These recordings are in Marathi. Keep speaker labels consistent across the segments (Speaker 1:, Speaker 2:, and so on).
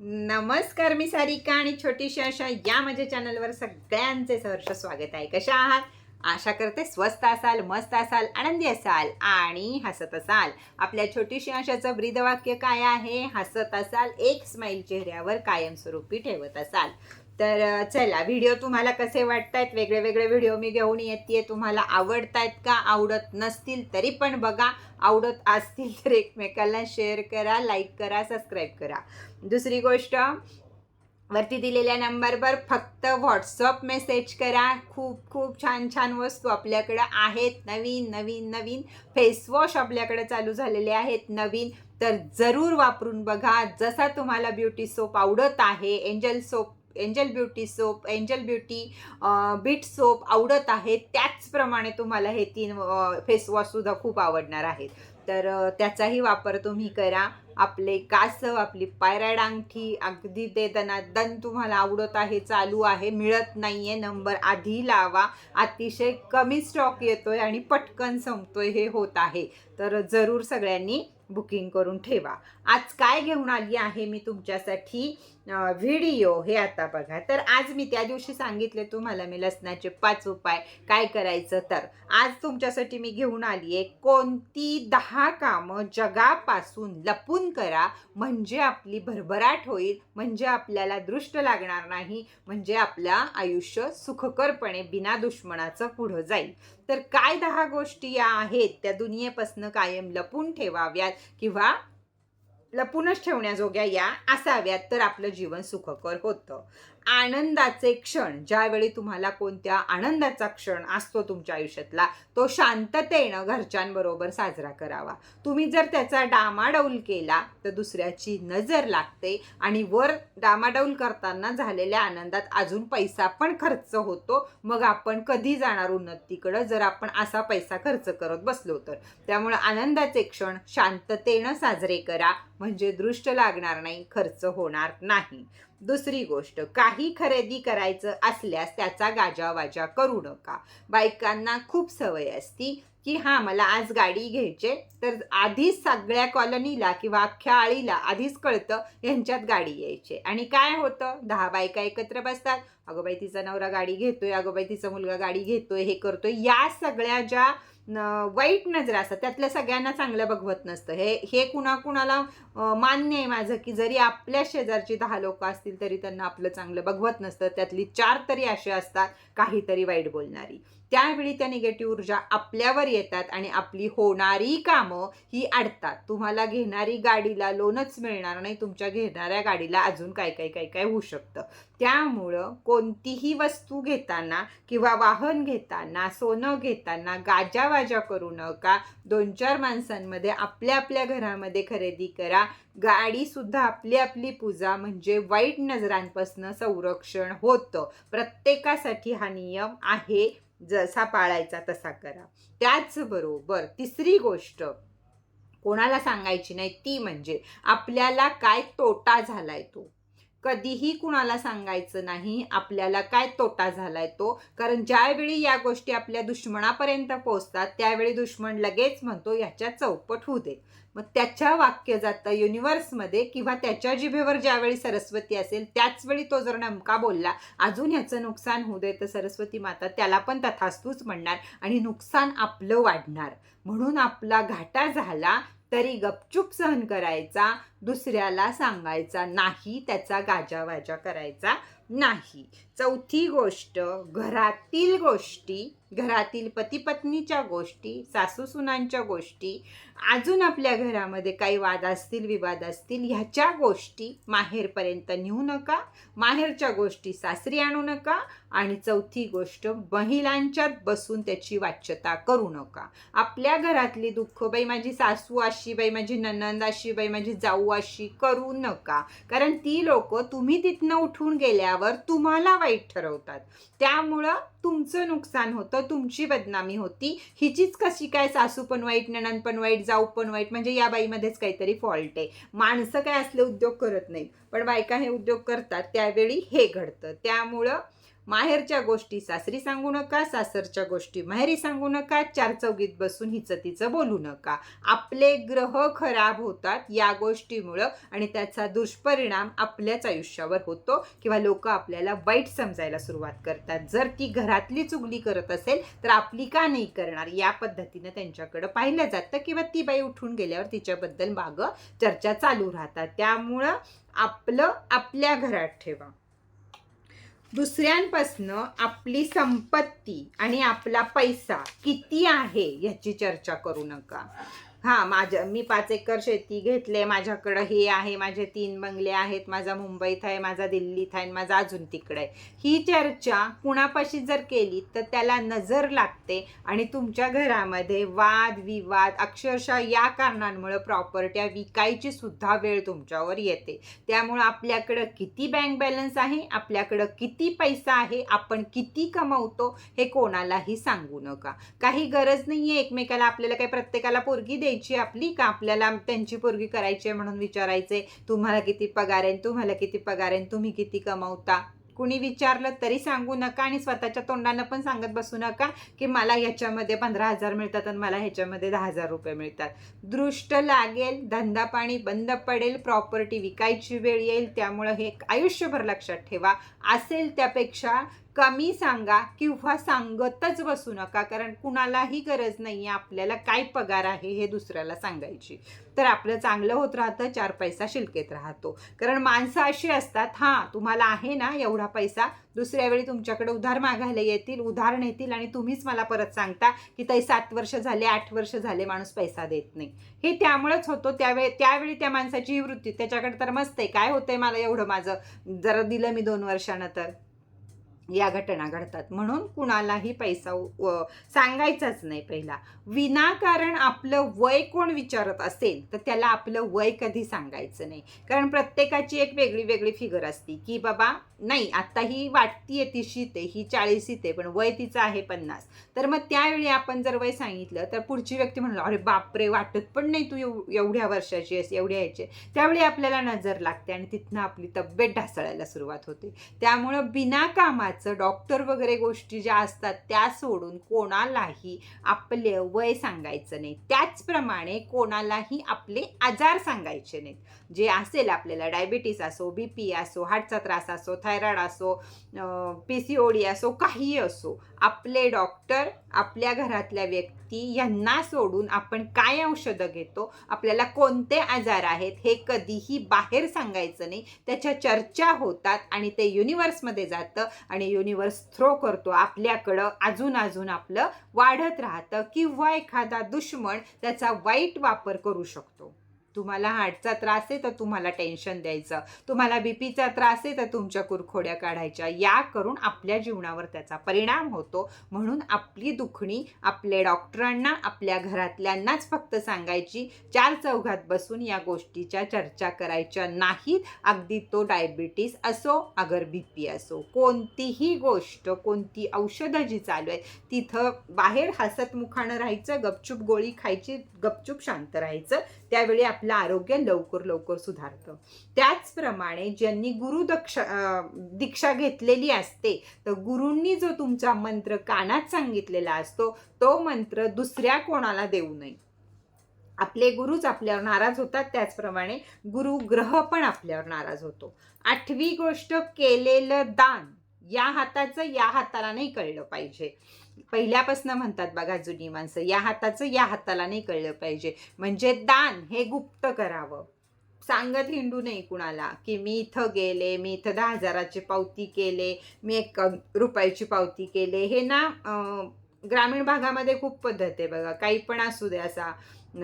Speaker 1: नमस्कार मी सारिका आणि छोटीशी अशा या माझ्या चॅनलवर सगळ्यांचे सहर्ष स्वागत आहे. कशा आहात? आशा करते स्वस्त असाल मस्त असाल आनंदी असाल आणि हसत असाल. आपल्या छोटीशी आशाचं ब्रीदवाक्य काय आहे? हसत असाल एक स्माईल चेहऱ्यावर कायमस्वरूपी ठेवत असाल. तर चला व्हिडिओ तुम्हाला कसे वाटतायत? वेगळे वेगळे व्हिडिओ मी घेऊन येते तुम्हाला आवडतायत का? आवडत नसतील तरी पण बघा. आवडत असतील तर एकमेकांना शेअर करा लाईक करा सबस्क्राईब करा. दुसरी गोष्ट वरती दिलेल्या नंबरवर फक्त व्हॉट्सअप मेसेज करा. खूप खूप छान छान वस्तू आपल्याकडं आहेत. नवीन नवीन नवीन फेसवॉश आपल्याकडे चालू झालेले आहेत. नवीन तर जरूर वापरून बघा. जसा तुम्हाला ब्युटी सोप आवडत आहे angel soap angel beauty soap angel beauty beat soap आवडत आहे त्याचप्रमाणे तुम्हाला हे तीन फेसवॉशसुद्धा खूप आवडणार आहेत. तर त्याचाही वापर तुम्ही करा. आपले कासव आपली पायराड अंगठी अगदी ते दन तुम्हाला आवडत आहे चालू आहे मिळत नाही आहे नंबर आधी लावा. अतिशय कमी स्टॉक येतो आहे आणि पटकन संपतोय हे होत आहे. तर जरूर सगळ्यांनी बुकिंग करून ठेवा. आज काय घेऊन आली आहे मी तुमच्यासाठी? व्हिडिओ हे आता बघा. तर आज मी त्या दिवशी सांगितले तुम्हाला मी लसणाचे पाच उपाय काय करायचं तर. आज तुमच्यासाठी मी घेऊन आली आहे कोणती दहा कामं जगापासून लपून करा म्हणजे आपली भरभराट होईल म्हणजे आपल्याला दृष्ट लागणार नाही म्हणजे आपलं आयुष्य सुखकरपणे बिना दुश्मनाचं पुढं जाईल. तर काय दहा गोष्टी या आहेत त्या दुनियेपासनं कायम लपून ठेवाव्यात किंवा लपूनच ठेवण्याजोग्या या असाव्यात तर आपलं जीवन सुखकर होतं. आनंदाचे क्षण ज्यावेळी तुम्हाला कोणत्या आनंदाचा क्षण असतो तुमच्या आयुष्यातला तो शांततेनं घरच्यांबरोबर साजरा करावा. तुम्ही जर त्याचा डामाडौल केला तर दुसऱ्याची नजर लागते आणि वर डामाडौल करताना झालेल्या आनंदात अजून पैसा पण खर्च होतो. मग आपण कधी जाणार उन्नतीकडं जर आपण असा पैसा खर्च करत बसलो तर. त्यामुळे आनंदाचे क्षण शांततेनं साजरे करा. म्हणजे दृष्ट लागणार नाही खर्च होणार नाही. दुसरी गोष्ट काही खरेदी करायचं असल्यास त्याचा गाजावाजा करू नका. बायकांना खूप सवय असती की हां मला आज गाडी घ्यायचे तर आधीच सगळ्या कॉलनीला किंवा अख्ख्या आळीला आधीच कळतं यांच्यात गाडी यायचे आणि काय होतं? दहा बायका एकत्र बसतात अगं बाई तिचा नवरा गाडी घेतोय अगं बाई तिचा मुलगा गाडी घेतोय हे करतोय. या सगळ्या ज्या वाईट नजरा असतात त्यातल्या सगळ्यांना चांगलं बघवत नसतं. हे हे कुणाकुणाला मान्य आहे माझं की जरी आपल्या शेजारची दहा लोक असतील तरी त्यांना आपलं चांगलं बघवत नसतं. त्यातली चार तरी असे असतात काहीतरी वाईट बोलणारी. त्यावेळी त्या निगेटिव्ह ऊर्जा आपल्यावर येतात आणि आपली होणारी कामं ही अडतात. तुम्हाला घेणारी गाडीला लोनच मिळणार नाही तुमच्या घेणाऱ्या गाडीला अजून काय काय काय काय होऊ शकतं. त्यामुळं कोणतीही वस्तू घेताना किंवा वाहन घेताना सोनं घेताना गाजावाजा करू नका. दोन चार माणसांमध्ये आपल्या आपल्या घरामध्ये खरेदी करा. गाडीसुद्धा आपली आपली पूजा म्हणजे वाईट नजरांपासून संरक्षण होतं. प्रत्येकासाठी हा नियम आहे जसा पाळायचा तसा करा. त्याचबरोबर तिसरी गोष्ट कोणाला सांगायची नाही ती म्हणजे आपल्याला काय तोटा झालाय तो. कधीही कुणाला सांगायचं नाही आपल्याला काय तोटा झालाय तो. कारण ज्यावेळी या गोष्टी आपल्या दुश्मनापर्यंत पोहोचतात त्यावेळी दुश्मन लगेच म्हणतो याच्या चौपट होऊ दे. मग त्याच्या वाक्य जातं युनिव्हर्समध्ये किंवा त्याच्या जिभेवर ज्यावेळी सरस्वती असेल त्याच वेळी तो जर नेमका बोलला अजून ह्याचं नुकसान होऊ दे. तर सरस्वती माता त्याला पण तथास्तूच म्हणणार आणि नुकसान आपलं वाढणार. म्हणून आपला घाटा झाला तरी गपचूप सहन करायचा दुसऱ्याला सांगायचा नाही त्याचा गाजावाजा करायचा नाही. चौथी गोष्ट घरातील गोष्टी घरातील पतीपत्नीच्या गोष्टी सासू सुनांच्या गोष्टी अजून आपल्या घरामध्ये काही वाद असतील विवाद असतील ह्याच्या गोष्टी माहेरपर्यंत नेऊ नका. माहेरच्या गोष्टी सासरी आणू नका आणि चौथी गोष्ट महिलांच्यात बसून त्याची वाच्यता करू नका. आपल्या घरातली दुःख बाई माझी सासू अशी बाई माझी ननंद अशी बाई माझी जाऊ अशी करू नका. कारण ती लोक तुम्ही तिथनं उठून गेल्यावर तुम्हाला वाईट ठरवतात. त्यामुळं तुमचं नुकसान होतं तुमची बदनामी होती. हिचीच कशी काय सासू पण वाईट ननंद पण वाईट जाऊ पण वाईट म्हणजे या बाईमध्येच काहीतरी फॉल्ट आहे. माणसं काय असले उद्योग करत नाहीत. पण बायका हे उद्योग करतात त्यावेळी हे घडतं. त्यामुळं माहेरच्या गोष्टी सासरी सांगू नका सासरच्या गोष्टी माहेरी सांगू नका चार चौगीत बसून हिचं तिचं बोलू नका. आपले ग्रह खराब होतात या गोष्टीमुळं आणि त्याचा दुष्परिणाम आपल्याच आयुष्यावर होतो किंवा लोक आपल्याला वाईट समजायला सुरुवात करतात. जर ती घरातली चुगली करत असेल तर आपली का नाही करणार? या पद्धतीनं त्यांच्याकडं पाहिलं जातं किंवा ती बाई उठून गेल्यावर तिच्याबद्दल मागं चर्चा चालू राहतात. त्यामुळं आपलं आपल्या घरात ठेवा. दुसऱ्यांपासनं आपली संपत्ती आणि आपला पैसा किती आहे याची चर्चा करू नका. हां माझ्या मी पाच एकर शेती घेतले माझ्याकडं हे आहे माझे तीन बंगले आहेत. माझा मुंबईत आहे माझा दिल्लीत आहे माझा अजून तिकडे आहे. ही चर्चा कुणापाशी जर केली तर त्याला नजर लागते आणि तुमच्या घरामध्ये वाद विवाद अक्षरशः या कारणांमुळे प्रॉपर्ट्या विकायची सुद्धा वेळ तुमच्यावर येते. त्यामुळं आपल्याकडं किती बँक बॅलन्स आहे आपल्याकडं किती पैसा आहे आपण किती कमवतो हे कोणालाही सांगू नका. काही गरज नाही आहे एकमेकाला आपल्याला काही प्रत्येकाला पोरगी द्यायची आपली का आपल्याला त्यांची पोरगी करायची आहे म्हणून विचारायचे? तुम्हाला किती पगार आहे तुम्हाला किती पगार आहे तुम्ही किती कमवता? कुणी विचारलं तरी सांगू नका आणि स्वतःच्या तोंडानं पण सांगत बसू नका की मला ह्याच्यामध्ये पंधरा हजार मिळतात आणि मला ह्याच्यामध्ये दहा हजार रुपये मिळतात. दृष्ट लागेल धंदा पाणी बंद पडेल प्रॉपर्टी विकायची वेळ येईल त्यामुळं हे आयुष्यभर लक्षात ठेवा. असेल त्यापेक्षा कमी सांगा किंवा सांगतच बसू नका कारण कुणालाही गरज नाही आहे आपल्याला काय पगार आहे हे दुसऱ्याला सांगायची. तर आपलं चांगलं होत राहतं चार पैसा शिल्केत राहतो. कारण माणसं अशी असतात हां तुम्हाला आहे ना एवढा पैसा दुसऱ्या वेळी तुमच्याकडे उधार मागायला येतील उधार नेतील आणि तुम्हीच मला परत सांगता की ताई सात वर्ष झाले आठ वर्ष झाले माणूस पैसा देत नाही. हे त्यामुळेच होतो त्यावेळी त्यावेळी त्या माणसाची ही वृत्ती. त्याच्याकडे तर मस्त आहे काय होतंय मला एवढं माझं? जरा दिलं मी दोन वर्षानं तर. या घटना घडतात. म्हणून कुणालाही पैसा सांगायचाच नाही पहिला. विनाकारण आपलं वय कोण विचारत असेल तर त्याला आपलं वय कधी सांगायचं नाही. कारण प्रत्येकाची एक वेगळी वेगळी फिगर असती की बाबा नाही आत्ता ही वाटतीये तीशीत आहे ही चाळीस आहे पण वय तिचं आहे पन्नास. तर मग त्यावेळी आपण जर वय सांगितलं तर पुढची व्यक्ती म्हणलं अरे बापरे वाटत पण नाही तू एव- एवढ्या वर्षाची आहेस एवढ्या ह्याची त्यावेळी आपल्याला नजर लागते आणि तिथनं आपली तब्येत ढासळायला सुरुवात होते. त्यामुळं बिना कामाचं डॉक्टर वगैरे गोष्टी ज्या असतात त्या सोडून कोणालाही आपले वय सांगायचं नाही. त्याचप्रमाणे कोणालाही आपले आजार सांगायचे नाहीत. जे असेल आपल्याला डायबिटीस असो बी पी असो हार्टचा त्रास असो थायरॉइड असो पी सी ओ डी असो काहीही असो आपले डॉक्टर आपल्या घरातल्या व्यक्ती यांना सोडून आपण काय औषधं घेतो? आपल्याला कोणते आजार आहेत? हे कधीही बाहेर सांगायचं नाही. त्याच्या चर्चा होतात आणि ते युनिवर्समध्ये जातं आणि युनिवर्स थ्रो करतो. आपल्याकडं अजून अजून आपलं वाढत राहतं किंवा एखादा दुश्मन त्याचा वाईट वापर करू शकतो. तुम्हाला हार्टचा त्रास आहे तर तुम्हाला टेन्शन द्यायचं. तुम्हाला बीपीचा त्रास आहे तर तुमच्या कुरखोड्या काढायच्या. या करून आपल्या जीवनावर त्याचा परिणाम होतो. म्हणून आपली दुखणी आपल्या डॉक्टरांना आपल्या घरातल्यांनाच फक्त सांगायची. चार चौघात बसून या गोष्टीच्या चर्चा करायच्या नाहीत. अगदी तो डायबिटीस असो अगर बी पी असो कोणतीही गोष्ट कोणती औषधं जी चालू आहे तिथं बाहेर हसतमुखानं राहायचं गपचूप गोळी खायची गपचूप शांत राहायचं त्यावेळी आपलं आरोग्य लवकर लवकर सुधारतं. त्याचप्रमाणे ज्यांनी गुरुदक्ष दीक्षा घेतलेली असते तर गुरूंनी जो तुमचा मंत्र कानात सांगितलेला असतो तो मंत्र दुसऱ्या कोणाला देऊ नये. आपले गुरुच आपल्यावर नाराज होतात त्याचप्रमाणे गुरु ग्रह पण आपल्यावर नाराज होतो. आठवी गोष्ट केलेलं दान या हाताचं या हाताला नाही कळलं पाहिजे. पहिल्यापासून म्हणतात बघा जुनी माणसं या हाताचं या हाताला नाही कळलं पाहिजे. म्हणजे दान हे गुप्त करावं. सांगत हिंडू नाही कुणाला की मी इथं गेले मी इथं दहा हजाराची पावती केले मी एक रुपयाची पावती केले. हे ना ग्रामीण भागामध्ये खूप पद्धत आहे बघा. काही पण असू दे असा.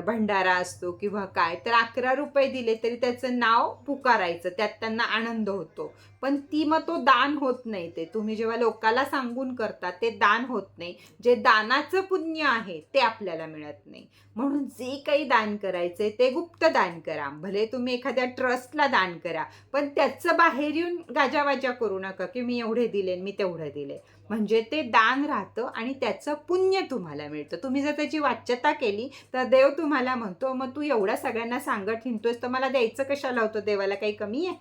Speaker 1: भंडारा असतो किंवा काय तर अकरा रुपये दिले तरी त्याचं नाव पुकारायचं त्यात त्यांना आनंद होतो. पण ती मग तो दान होत नाही ते. तुम्ही जेव्हा लोकाला सांगून करता ते दान होत नाही. जे दानाचं पुण्य आहे ते आपल्याला मिळत नाही. म्हणून जे काही दान करायचे ते गुप्त दान करा. भले तुम्ही एखाद्या ट्रस्टला दान करा पण त्याचं बाहेर येऊन गाजावाजा करू नका की मी एवढे दिले मी तेवढे दिले. म्हणजे ते दान राहतं आणि त्याचं पुण्य तुम्हाला मिळतं. तुम्ही जर त्याची वाच्यता केली तर देव तुम्हाला म्हणतो मग तू एवढा सगळ्यांना सांगत हिंडतोस तर मला द्यायचं कशाला होतं देवाला काही कमी आहे?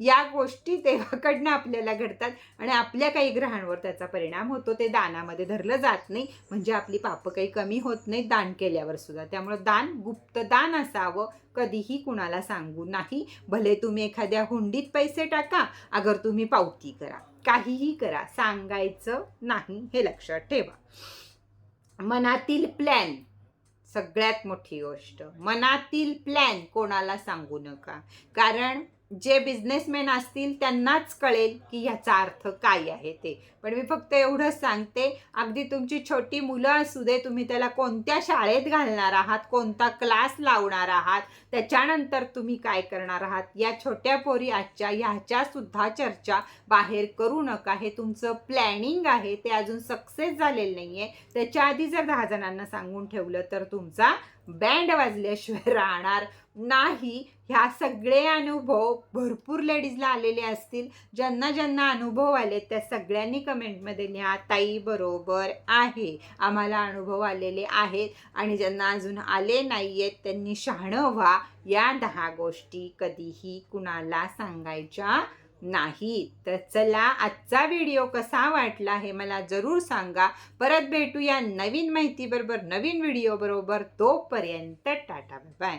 Speaker 1: या गोष्टी देवाकडनं आपल्याला घडतात आणि आपल्या काही ग्रहांवर त्याचा परिणाम होतो. ते दानामध्ये धरलं जात नाही म्हणजे आपली पापं काही कमी होत नाही दान केल्यावर सुद्धा. त्यामुळं दान गुप्त दान असावं कधीही कुणाला सांगू नाही. भले तुम्ही एखाद्या हुंडीत पैसे टाका अगर तुम्ही पावती करा. काहीही करा सांगायचं नाही हे लक्षात ठेवा. मनातील प्लॅन सगळ्यात मोठी गोष्ट. मनातील प्लॅन कोणाला सांगू नका. कारण जे बिझनेसमॅन असतील त्यांनाच कळेल की ह्याचा अर्थ काय आहे ते. पण मी फक्त एवढंच सांगते अगदी तुमची छोटी मुलं असू दे तुम्ही त्याला कोणत्या शाळेत घालणार आहात कोणता क्लास लावणार आहात त्याच्यानंतर तुम्ही काय करणार आहात या छोट्या पोरी आजच्या ह्याच्या सुद्धा चर्चा बाहेर करू नका. हे तुमचं प्लॅनिंग आहे ते अजून सक्सेस झालेलं नाही आहे त्याच्या आधी जर दहा जणांना सांगून ठेवलं तर तुमचा बँड वाजल्याशिवाय राहणार नाही. ह्या सगळे अनुभव भरपूर लेडीजला आलेले असतील. ज्यांना ज्यांना अनुभव आले त्या सगळ्यांनी कमेंटमध्ये लिहा. ताई बरोबर आहे. आम्हाला अनुभव आलेले आहेत. आणि ज्यांना अजून आले नाही आहेत त्यांनी शहाणं व्हा. या दहा गोष्टी कधीही कुणाला सांगायच्या नाही. तर चला आजचा व्हिडिओ कसा वाटला हे मला जरूर सांगा. परत भेटूया नवीन माहितीबरोबर नवीन व्हिडिओ बरोबर. तोपर्यंत टाटा बाय